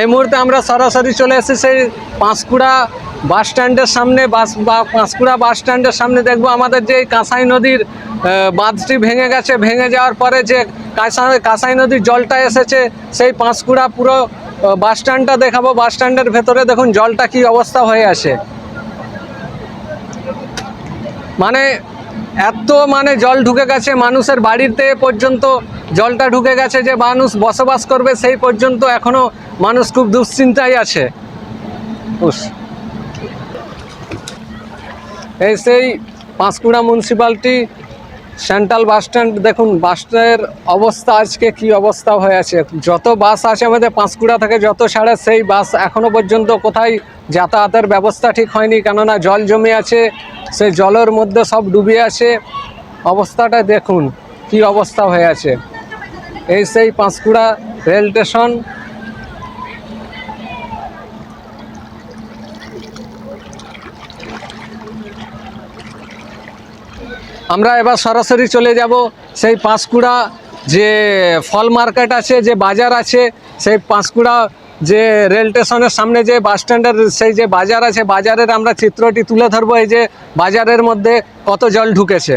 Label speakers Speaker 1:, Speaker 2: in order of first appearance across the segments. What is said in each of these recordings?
Speaker 1: এই মুহূর্তে আমরা সরাসরি চলে এসেছি সেই পাঁশকুড়া বাস স্ট্যান্ডের সামনে, বাস বা পাঁশকুড়া বাস স্ট্যান্ডের সামনে দেখব আমাদের যে কাঁসাই নদীর বাঁধটি ভেঙে গেছে। ভেঙে যাওয়ার পরে যে কাঁসাই কাঁসাই নদীর জলটা এসেছে, সেই পাঁশকুড়া পুরো বাস স্ট্যান্ডটা দেখাবো। বাস স্ট্যান্ডের ভেতরে দেখুন জলটা কি অবস্থা হয়ে আছে। মানে এত মানে জল ঢুকে গেছে, মানুষের বাড়িতে পর্যন্ত জলটা ঢুকে গেছে যে মানুষ বসবাস করবে, সেই পর্যন্ত এখনও মানুষ খুব দুশ্চিন্তায় আছে। এই সেই Panskura municipality central bus stand দেখুন বাসের অবস্থা আজকে কি অবস্থা হয়ে আছে যত বাস আছে আমাদের পাঁশকুড়া থেকে যত ছাড়ে সেই বাস এখনও পর্যন্ত কোথায় যাতায়াতের ব্যবস্থা ঠিক হয়নি, কেননা জল জমে আছে সেই জলের মধ্যে সব ডুবে আছে। অবস্থাটা দেখুন, কি অবস্থা হয়ে আছে। এই সেই পাঁশকুড়া রেল স্টেশন। আমরা এবার সরাসরি চলে যাব সেই পাঁশকুড়া যে ফল মার্কেট আছে, যে বাজার আছে, সেই পাঁশকুড়া যে রেল স্টেশনের সামনে যে বাস স্ট্যান্ডের সেই যে বাজার আছে বাজারের আমরা চিত্রটি তুলে ধরবো। এই যে বাজারের মধ্যে কত জল ঢুকেছে।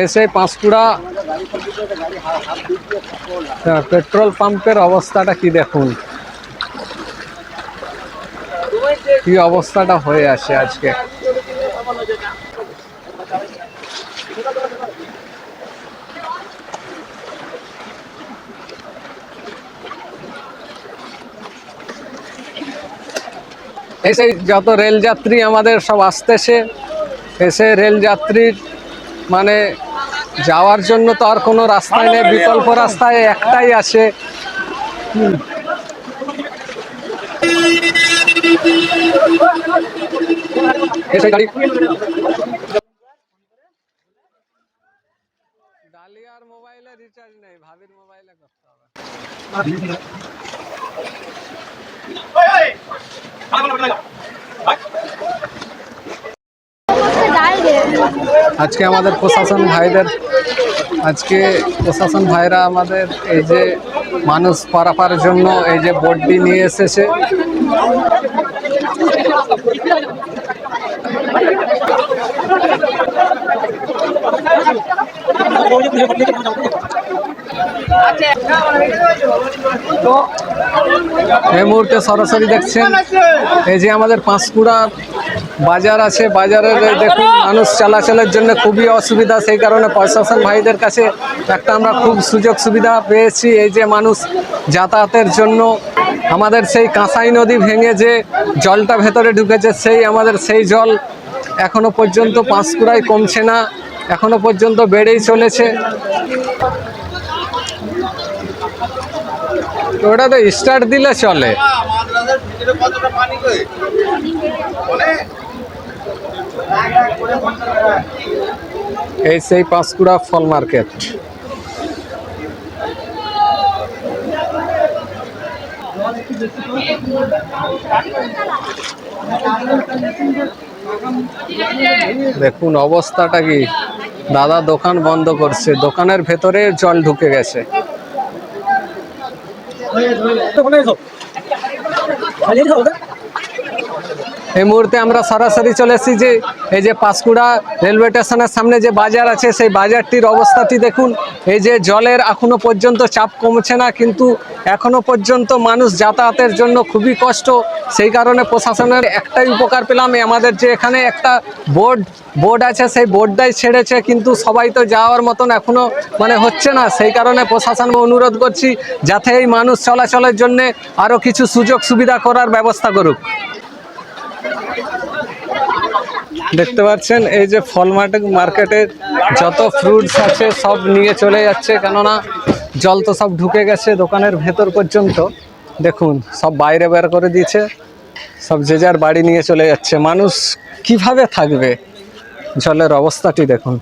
Speaker 1: এই সেই পাঁশকুড়া হ্যাঁ, পেট্রোল পাম্পের অবস্থাটা কি দেখুন। কি অবস্থাটা হয়ে আছে আজকে। এসে যত রেল যাত্রী আমাদের সব আসতেছে, এসে রেল যাত্রীর মানে যাওয়ার জন্য তো আর কোনো রাস্তায় নেই, বিকল্প রাস্তায় একটাই আছে। ডালিয়ার মোবাইলে রিচার্জ নেই, ভাবির মোবাইলে করতে হবে। আজকে আমাদের প্রশাসন ভাইদের, আজকে প্রশাসন ভাইরা আমাদের এই যে মানুষ পারাপারের জন্য এই যে বোর্ডটি নিয়ে এসেছে। এই মুহূর্তে সরাসরি দেখছেন, এই যে আমাদের পাঁশকুড়া বাজার আছে, বাজারের দেখুন, মানুষ চলাচলের জন্য খুবই অসুবিধা, সেই কারণে প্রশাসন ভাইদের কাছে একটা আমরা খুব সুযোগ সুবিধা পেয়েছি, এই যে মানুষ যাতায়াতের জন্য আমাদের সেই কাঁসাই নদী ভেঙে যে জলটা ভেতরে ঢুকেছে, সেই আমাদের সেই জল এখনও পর্যন্ত পাঁশকুড়ায় কমছে না, এখনও পর্যন্ত বেড়েই চলেছে তো ওটা তো স্টার্ট দিলে চলে। এই সেই পাঁশকুড়া ফল মার্কেট। দেখুন, অবস্থাটা কি? দাদা দোকান বন্ধ করছে, দোকানের ভেতরে জল ঢুকে গেছে। 可以可以再往 thôi, tôi. এই মুহূর্তে আমরা সরাসরি চলে এসেছি যে, এই যে পাঁশকুড়া রেলওয়ে স্টেশনের সামনে যে বাজার আছে, সেই বাজারটির অবস্থাটি দেখুন। এই যে জলের এখনও পর্যন্ত চাপ কমছে না, কিন্তু এখনও পর্যন্ত মানুষ যাতায়াতের জন্য খুবই কষ্ট। সেই কারণে প্রশাসনের একটাই উপকার পেলাম আমাদের যে এখানে একটা বোর্ড বোর্ড আছে, সেই বোর্ডটাই ছেড়েছে, কিন্তু সবাই তো যাওয়ার মতন এখনও মানে হচ্ছে না। সেই কারণে প্রশাসনকে অনুরোধ করছি, যাতে এই মানুষ চলাচলের জন্য আরও কিছু সুযোগ সুবিধা করার ব্যবস্থা করুক। দেখতে পাচ্ছেন, এই যে ফল মার্কেট মার্কেটের যত ফ্রুটস আছে সব নিয়ে চলে যাচ্ছে, কেননা জল তো সব ঢুকে গেছে দোকানের ভেতর পর্যন্ত। দেখুন, সব বাইরে বের করে দিয়েছে, সব যে যার বাড়ি নিয়ে চলে যাচ্ছে। মানুষ কীভাবে থাকবে? জলের অবস্থাটি দেখুন।